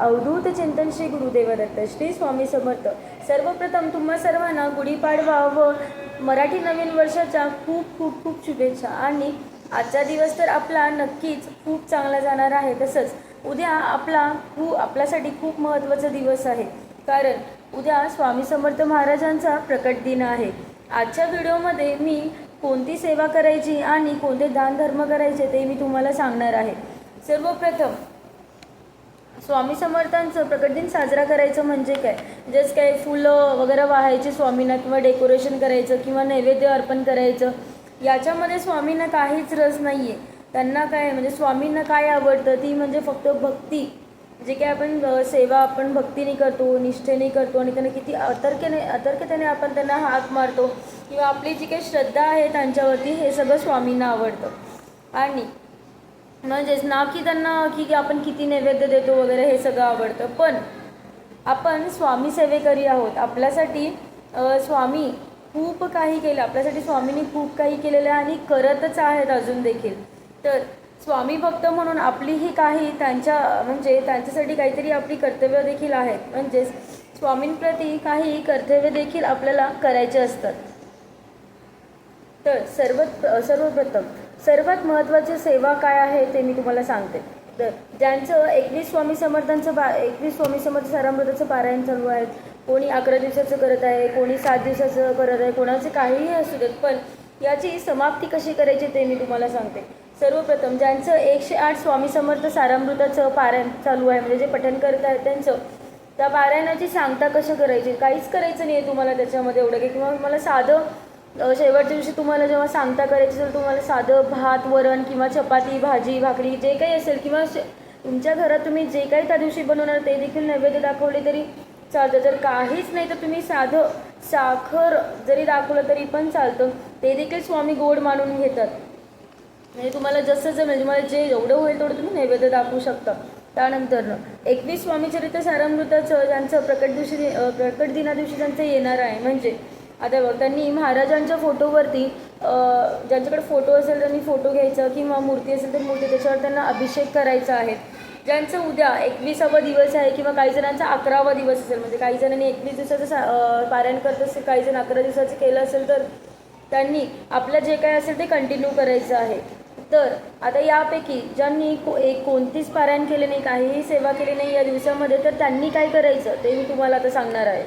अवधूत चिंतन श्री गुरुदेवदत्त श्री स्वामी समर्थ. सर्वप्रथम तुम्हा सर्वांना गुढीपाडवा व मराठी नवीन वर्षाच्या खूप खूप खूप शुभेच्छा. आणि आजचा दिवस तर आपला नक्कीच खूप चांगला जाणार आहे. तसंच उद्या आपला खूप आपल्यासाठी खूप महत्त्वाचा दिवस आहे. कारण उद्या स्वामी समर्थ महाराजांचा प्रकट दिन आहे. आजच्या व्हिडिओमध्ये मी कोणती सेवा करायची आणि कोणते दानधर्म करायचे ते मी तुम्हाला सांगणार आहे. सर्वप्रथम स्वामी समर्थांचं प्रकट दिन साजरा करायचं म्हणजे काय? जस्ट काय फुलं वगैरे वाहायची स्वामींना किंवा डेकोरेशन करायचं किंवा नैवेद्य अर्पण करायचं. याच्यामध्ये स्वामींना काहीच रस नाही आहे त्यांना काय म्हणजे स्वामींना काय आवडतं? ती म्हणजे फक्त भक्ती. जे काय आपण सेवा आपण भक्तीने करतो निष्ठेने करतो आणि त्यांना किती अतर्केने अतर्कतेने आपण त्यांना हाक मारतो किंवा आपली जी काही श्रद्धा आहे त्यांच्यावरती हे सगळं स्वामींना आवडतं. आणि म्हणजेच ना की त्यांना की की आपण किती नैवेद्य देतो वगैरे हे सगळं आवडतं. पण आपण स्वामी सेवेकरी आहोत. आपल्यासाठी स्वामी खूप काही केलं. आपल्यासाठी स्वामींनी खूप काही केलेलं आहे आणि करतच आहेत अजून देखील. तर स्वामी भक्त म्हणून आपलीही काही त्यांच्या म्हणजे त्यांच्यासाठी काहीतरी आपली कर्तव्य देखील आहेत. म्हणजेच स्वामींप्रती काही कर्तव्य देखील आपल्याला करायचे असतात. तर सर्व सर्वप्रथम सर्वात महत्त्वाची सेवा काय आहे ते मी तुम्हाला सांगते. तर ज्यांचं एकवीस स्वामी समर्थांचं बा एकवीस स्वामी समर्थ सारामृताचं पारायण चालू आहे कोणी अकरा दिवसाचं करत आहे कोणी सात दिवसाचं करत आहे कोणाचे काहीही असू देत पण याची समाप्ती कशी करायची ते मी तुम्हाला सांगते. सर्वप्रथम ज्यांचं एकशे आठ स्वामी समर्थ सारामृताचं पारायण चालू आहे म्हणजे जे पठण करत आहेत त्यांचं त्या पारायणाची सांगता कशा करायची? काहीच करायचं नाही आहे तुम्हाला त्याच्यामध्ये एवढं काही किंवा मला साधं शेवटच्या दिवशी तुम्हाला जेव्हा सांगता करायची असेल तुम्हाला साधं भात वरण किंवा चपाती भाजी भाकरी जे काही असेल किंवा तुमच्या घरात तुम्ही जे काही त्या दिवशी बनवणार ते देखील नैवेद्य दाखवले तरी चालतं. जर काहीच नाही तर तुम्ही साधं साखर जरी दाखवलं तरी पण चालतं. ते देखील स्वामी गोड मानून घेतात. म्हणजे तुम्हाला जसं जमेल म्हणजे तुम्हाला जे एवढं होईल तेवढं तुम्ही नैवेद्य दाखवू शकता. त्यानंतर एकवीस स्वामीचरित्र सारामृताचं ज्यांचं प्रकट दिवशी प्रकट दिना दिवशी त्यांचं येणार आहे म्हणजे आता बघ त्यांनी महाराजांच्या फोटोवरती ज्यांच्याकडे फोटो असेल त्यांनी फोटो घ्यायचा किंवा मूर्ती असेल तर मूर्ती त्याच्यावर त्यांना अभिषेक करायचा आहे. ज्यांचं उद्या एकविसावा दिवस आहे किंवा काही जणांचा अकरावा दिवस असेल म्हणजे काही जणांनी एकवीस दिवसाचं सा पारायण करत असेल काही जण अकरा दिवसाचं केलं असेल तर त्यांनी आपलं जे काय असेल ते कंटिन्यू करायचं आहे. तर आता यापैकी ज्यांनी को एक कोणतीच पारायण केले नाही काहीही सेवा केली नाही या दिवसामध्ये तर त्यांनी काय करायचं ते मी तुम्हाला आता सांगणार आहे.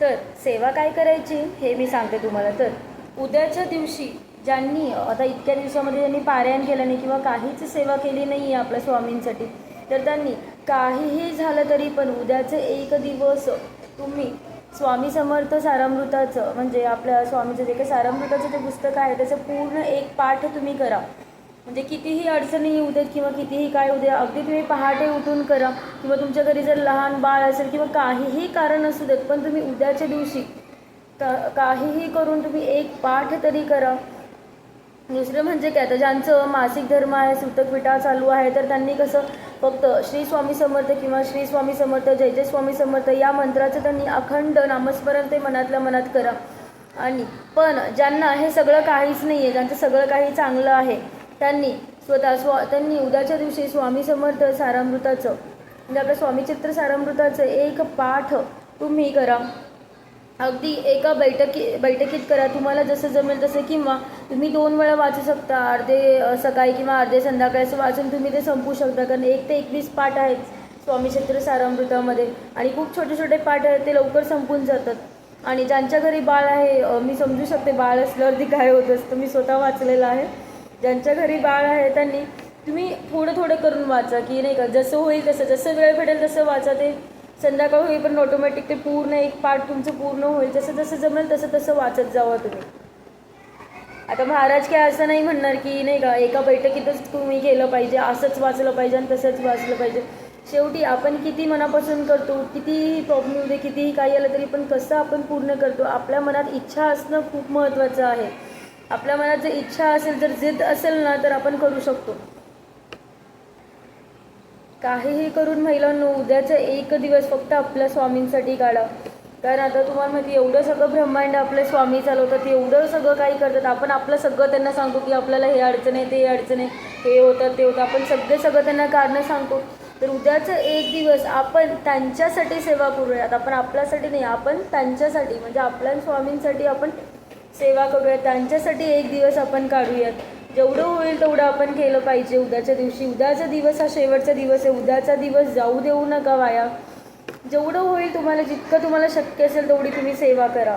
तर सेवा काय करायची हे मी सांगते तुम्हाला. तर उद्याच्या दिवशी ज्यांनी आता इतक्या दिवसामध्ये ज्यांनी पारायण केलं नाही किंवा काहीच सेवा केली नाही आहे आपल्या स्वामींसाठी तर त्यांनी काहीही झालं तरी पण उद्याचं एक दिवस तुम्ही स्वामी समर्थ सारामृताचं म्हणजे आपल्या स्वामीचं जे काही सारामृताचं जे पुस्तक आहे त्याचं पूर्ण एक पाठ तुम्ही करा. म्हणजे कितीही अडचणी येऊ देत किंवा कितीही काय होऊ दे अगदी तुम्ही पहाटे उठून करा किंवा तुमच्या घरी जर लहान बाळ असेल किंवा काहीही कारण असू देत पण तुम्ही उद्याच्या दिवशी का काहीही करून तुम्ही एक पाठ तरी करा. दुसरं म्हणजे काय तर ज्यांचं मासिक धर्म आहे सूतकपिठा चालू आहे तर त्यांनी कसं फक्त श्री स्वामी समर्थ किंवा श्री स्वामी समर्थ जय जय स्वामी समर्थ या मंत्राचं त्यांनी अखंड नामस्मरण ते मनातल्या मनात करा. आणि पण ज्यांना हे सगळं काहीच नाही आहे ज्यांचं सगळं काही चांगलं आहे त्यांनी स्वतः स्व त्यांनी उद्याच्या दिवशी स्वामी समर्थ सारामृताचं म्हणजे आपल्या स्वामीचित्र सारामृताचं एक पाठ तुम्ही करा. अगदी एका बैठकी बैठकीत करा. तुम्हाला जसं जमेल तसं किंवा तुम्ही दोन वेळा वाचू शकता. अर्धे सकाळी किंवा अर्धे संध्याकाळी असं वाचून तुम्ही ते संपू शकता. कारण एक ते एकवीस पाठ आहेत स्वामीचित्र सारामृतामध्ये. आणि खूप छोटे छोटे पाठ आहेत ते लवकर संपून जातात. आणि ज्यांच्या घरी बाळ आहे मी समजू शकते बाळ असल्यावरती काय होत असतं. मी स्वतः वाचलेलं आहे. ज्यांच्या घरी बाळ आहे त्यांनी तुम्ही थोडं थोडं करून वाचा की नाही का जसं होईल तसं जसं वेळ भेटेल तसं वाचा ते. संध्याकाळ होईपर्यंत ऑटोमॅटिक ते पूर्ण एक पार्ट तुमचं पूर्ण होईल. जसं जसं जमेल तसं तसं वाचत जावं तुम्ही. आता महाराज काय असं नाही म्हणणार की नाही का एका बैठकीतच तुम्ही केलं पाहिजे असंच वाचलं पाहिजे आणि तसंच वाचलं पाहिजे. शेवटी आपण किती मनापासून करतो कितीही प्रॉब्लेम येऊ दे कितीही काही आलं तरी पण कसं आपण पूर्ण करतो आपल्या मनात इच्छा असणं खूप महत्त्वाचं आहे. आपल्या मनात जर इच्छा असेल जर जिद्द असेल ना तर आपण करू शकतो. काहीही करून महिलांनो उद्याचा एक दिवस फक्त आपल्या स्वामींसाठी काढा. कारण आता तुम्हाला माहिती एवढं सगळं ब्रह्मांड आपले स्वामी चालवतात एवढं सगळं काही करतात. आपण आपलं सगळं त्यांना सांगतो की आपल्याला हे अडचण आहे ते अडचण आहे हे होतं ते होतं आपण सगळे सगळं त्यांना कारणं सांगतो. तर उद्याचं एक दिवस आपण त्यांच्यासाठी सेवा करूयात. आपण आपल्यासाठी नाही आपण त्यांच्यासाठी म्हणजे आपल्या स्वामींसाठी आपण सेवा करूयात त्यांच्यासाठी एक दिवस आपण काढूयात. जेवढं होईल तेवढं आपण केलं पाहिजे उद्याच्या दिवशी. उद्याचा दिवस हा शेवटचा दिवस आहे. उद्याचा दिवस जाऊ देऊ नका वाया जेवढं होईल तुम्हाला जितकं तुम्हाला शक्य असेल तेवढी तुम्ही सेवा करा.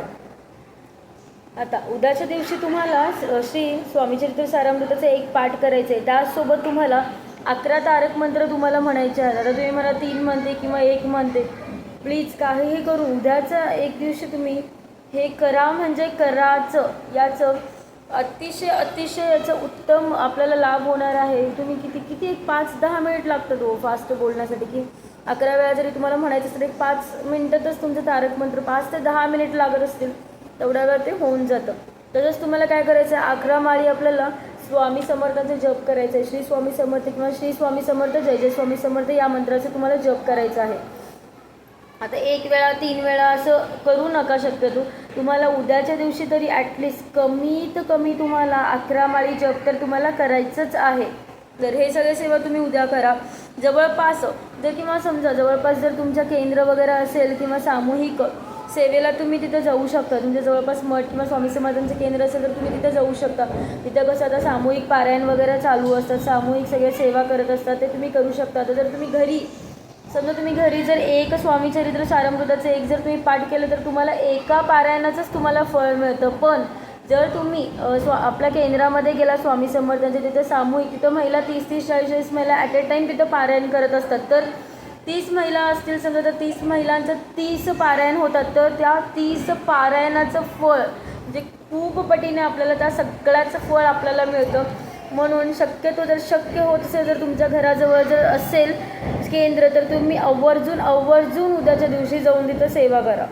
आता उद्याच्या दिवशी तुम्हाला श्री स्वामीचरित्र सारामृताचं एक पाठ करायचं आहे त्याचसोबत तुम्हाला अकरा तारक मंत्र तुम्हाला म्हणायचे आहेत. आता तुम्ही मला तीन म्हणते किंवा एक म्हणते. प्लीज काहीही करू. उद्याचा एक दिवशी तुम्ही हे करा म्हणजे कराचं. याचं अतिशय अतिशय याचं उत्तम आपल्याला लाभ होणार आहे. तुम्ही किती किती एक पाच दहा मिनिट लागतं तो हो फास्ट बोलण्यासाठी की अकरा वेळा जरी तुम्हाला म्हणायचं असेल एक पाच मिनिटातच तुमचं तारक मंत्र पाच ते दहा मिनिट लागत असतील तेवढ्या वेळ ते होऊन जातं. तसंच तुम्हाला काय करायचं आहे अकरा माळी आपल्याला स्वामी समर्थाचा जप करायचं आहे श्री स्वामी समर्थ किंवा श्री स्वामी समर्थ जय जय स्वामी समर्थ या मंत्राचं तुम्हाला जप करायचं आहे. आता एक वेळा तीन वेळा असं करू नका शक्यतो. तुम्हाला उद्याच्या दिवशी तरी ॲटलिस्ट कमीत कमी तुम्हाला अकरा माळी जप तर तुम्हाला करायचंच आहे. तर हे सगळे सेवा तुम्ही उद्या करा. जवळपास जर किंवा समजा जवळपास जर तुमचं केंद्र वगैरे असेल किंवा सामूहिक सेवेला तुम्ही तिथं जाऊ शकता. तुमच्या जवळपास मठ किंवा स्वामी समर्थांचं केंद्र असेल तर तुम्ही तिथं जाऊ शकता. तिथं कसं आता सामूहिक पारायण वगैरे चालू असतात. सामूहिक सगळ्या सेवा करत असतात. ते तुम्ही करू शकता. आता जर तुम्ही घरी समजा तुम्ही घरी जर एक स्वामी चरित्र एक जर तुम्ही पाठ केलं तर तुम्हाला एका पारायणाचंच तुम्हाला फळ मिळतं. पण जर तुम्ही स्वा आपल्या केंद्रामध्ये गेला स्वामी समर्थांच्या तिथे सामूहिक तिथं महिला तीस तीस चाळीस चाळीस महिला ॲट ए टाईम तिथं पारायण करत असतात. तर तीस महिला असतील समजा तर तीस महिलांचं तीस पारायण होतात तर त्या तीस पारायणाचं फळ म्हणजे खूप पटीने आपल्याला त्या सगळ्याचं फळ आपल्याला मिळतं. म्हणून शक्यतो जर शक्य होत असेल जर तुमच्या घराजवळ जर असेल केंद्र तर तुम्ही आवर्जून आवर्जून उद्याच्या दिवशी जाऊन तिथं सेवा करा.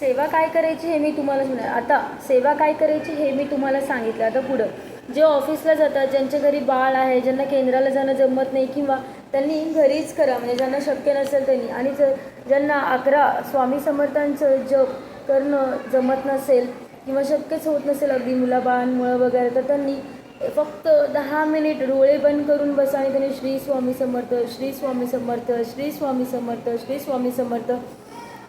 सेवा काय करायची हे मी तुम्हाला सांगणार. आता सेवा काय करायची हे मी तुम्हाला सांगितलं. आता पुढं. जे ऑफिसला जातात ज्यांच्या घरी बाळ आहे ज्यांना केंद्राला जाणं जमत नाही किंवा त्यांनी घरीच करा म्हणजे ज्यांना शक्य नसेल त्यांनी. आणि जर ज्यांना अकरा स्वामी समर्थांचं जप करणं जमत नसेल किंवा शक्यच होत नसेल अगदी मुलाबाळांमुळं वगैरे तर त्यांनी फक्त दहा मिनिट डोळे बंद करून बसा आणि त्यांनी श्री स्वामी समर्थ श्री स्वामी समर्थ श्री स्वामी समर्थ श्री स्वामी समर्थ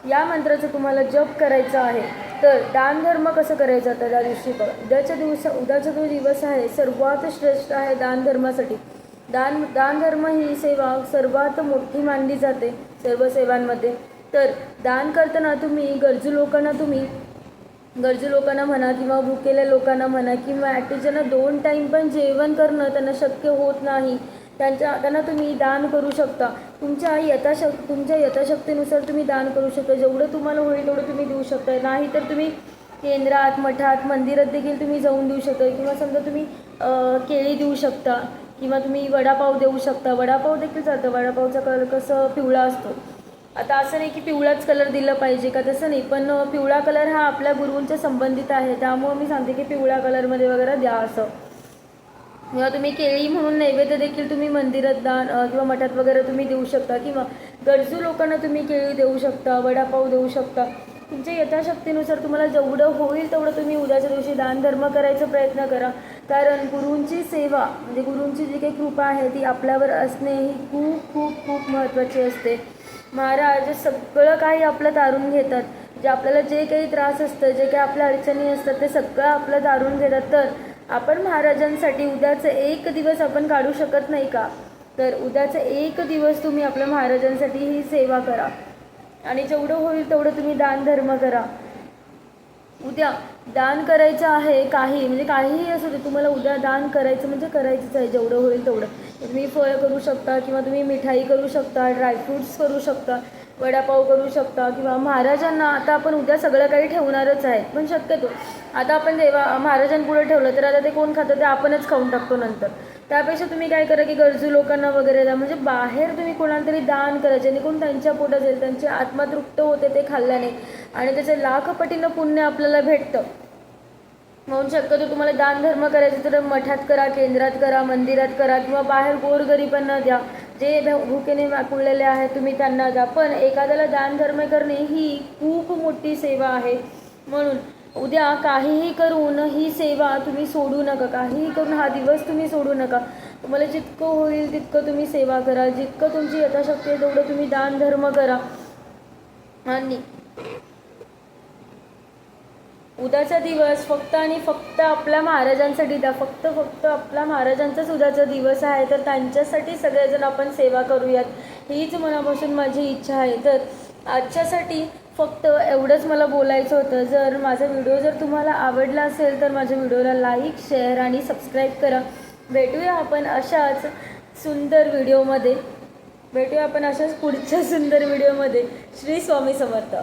या मंत्राचं तुम्हाला जप करायचं आहे. तर दानधर्म कसं करायचं तर त्या दिवशी बघा. उद्याच्या दिवसा उद्याचा जो दिवस आहे सर्वात श्रेष्ठ आहे दानधर्मासाठी दान दानधर्म ही सेवा सर्वात मोठी मानली जाते सर्व सेवांमध्ये. तर दान करताना तुम्ही गरजू लोकांना तुम्ही गरजू लोकांना म्हणा किंवा भुकेल्या लोकांना म्हणा किंवा ॲटलीस्ट ज्यांना दोन टाईम पण जेवण करणं त्यांना शक्य होत नाही त्यांच्या त्यांना तुम्ही दान करू शकता. तुमच्या यथाशक तुमच्या यथाशक्तीनुसार तुम्ही दान करू शकता. जेवढं तुम्हाला होईल तेवढं तुम्ही देऊ शकता. नाही तर तुम्ही केंद्रात मठात मंदिरात देखील तुम्ही जाऊन देऊ शकता. किंवा समजा तुम्ही केळी देऊ शकता किंवा तुम्ही वडापाव देऊ शकता. वडापाव देखील जातं वडापावचा कलर कसं पिवळा असतो. आता असं नाही की पिवळाच कलर दिला पाहिजे का तसं नाही पण पिवळा कलर हा आपल्या गुरुंच्या संबंधित आहे त्यामुळं मी सांगते की पिवळ्या कलरमध्ये वगैरे द्या असं. किंवा तुम्ही केळी म्हणून नैवेद्य देखील तुम्ही मंदिरात दान किंवा मठात वगैरे तुम्ही देऊ शकता किंवा गरजू लोकांना तुम्ही केळी देऊ शकता वडापाव देऊ शकता. तुमच्या यथाशक्तीनुसार तुम्हाला जेवढं होईल तेवढं तुम्ही उद्याच्या दिवशी दानधर्म करायचा प्रयत्न करा. कारण गुरूंची सेवा म्हणजे गुरूंची जी काही कृपा आहे ती आपल्यावर असणे ही खूप खूप खूप महत्त्वाची असते. महाराज सगळं काही आपलं तारून घेतात. जे आपल्याला जे काही त्रास असतं जे काही आपल्या अडचणी असतात ते सगळं आपलं तारून घेतात. तर आपण महाराजांसाठी उद्याचं एक दिवस आपण काढू शकत नाही का? तर उद्याचं एक दिवस तुम्ही आपल्या महाराजांसाठी ही सेवा करा. आणि जेवढं होईल तेवढं तुम्ही दानधर्म करा. उद्या दान करायचं आहे काही म्हणजे काहीही असू दे तुम्हाला उद्या दान करायचं म्हणजे करायचंच आहे. जेवढं होईल तेवढं. तुम्ही फळ करू शकता किंवा तुम्ही मिठाई करू शकता ड्रायफ्रूट्स करू शकता वडापाव करू शकता किंवा महाराजांना आता आपण उद्या सगळं काही ठेवणारच आहे पण शक्यतो आता आपण देवा महाराजांपुढे ठेवलं तर आता ते कोण खातं ते आपणच खाऊन टाकतो नंतर. त्यापेक्षा तुम्ही काय करा की गरजू लोकांना वगैरे द्या म्हणजे बाहेर तुम्ही कोणाला तरी दान करा जेणेकरून त्यांच्या पोटात जाईल त्यांची आत्मा तृप्त होते ते खाल्ल्याने आणि त्याचे लाखपटीनं पुण्य आपल्याला भेटतं. म्हणून शक्यतो तुम्हाला दानधर्म करायचं तर मठात करा केंद्रात करा मंदिरात करा किंवा बाहेर गोरगरिबांना द्या. जे भे- भुकेने माकुळलेले आहेत तुम्ही त्यांना द्या. पण एखाद्याला दानधर्म करणे ही खूप मोठी सेवा आहे. म्हणून उद्या काहीही करून ही सेवा तुम्ही सोडू नका. काहीही करून हा दिवस तुम्ही सोडू नका. तुम्हाला जितकं होईल तितकं तुम्ही सेवा करा. जितकं तुमची यथाशक्ती आहे तेवढं तुम्ही दानधर्म करा. आणि उद्याचा दिवस फक्त आणि फक्त आपल्या महाराजांसाठी द्या. फक्त फक्त आपल्या महाराजांचाच उद्याचा दिवस आहे तर त्यांच्यासाठी सगळेजण आपण सेवा करूयात. हीच मनापासून माझी इच्छा आहे. तर आजच्यासाठी फक्त एवढंच मला बोलायचं होतं. जर माझा व्हिडिओ जर तुम्हाला आवडला असेल तर माझ्या व्हिडिओला लाईक शेअर आणि सबस्क्राईब करा. भेटूया आपण अशाच सुंदर व्हिडिओमध्ये. भेटूया आपण अशाच पुढच्या सुंदर व्हिडिओमध्ये. श्री स्वामी समर्थ.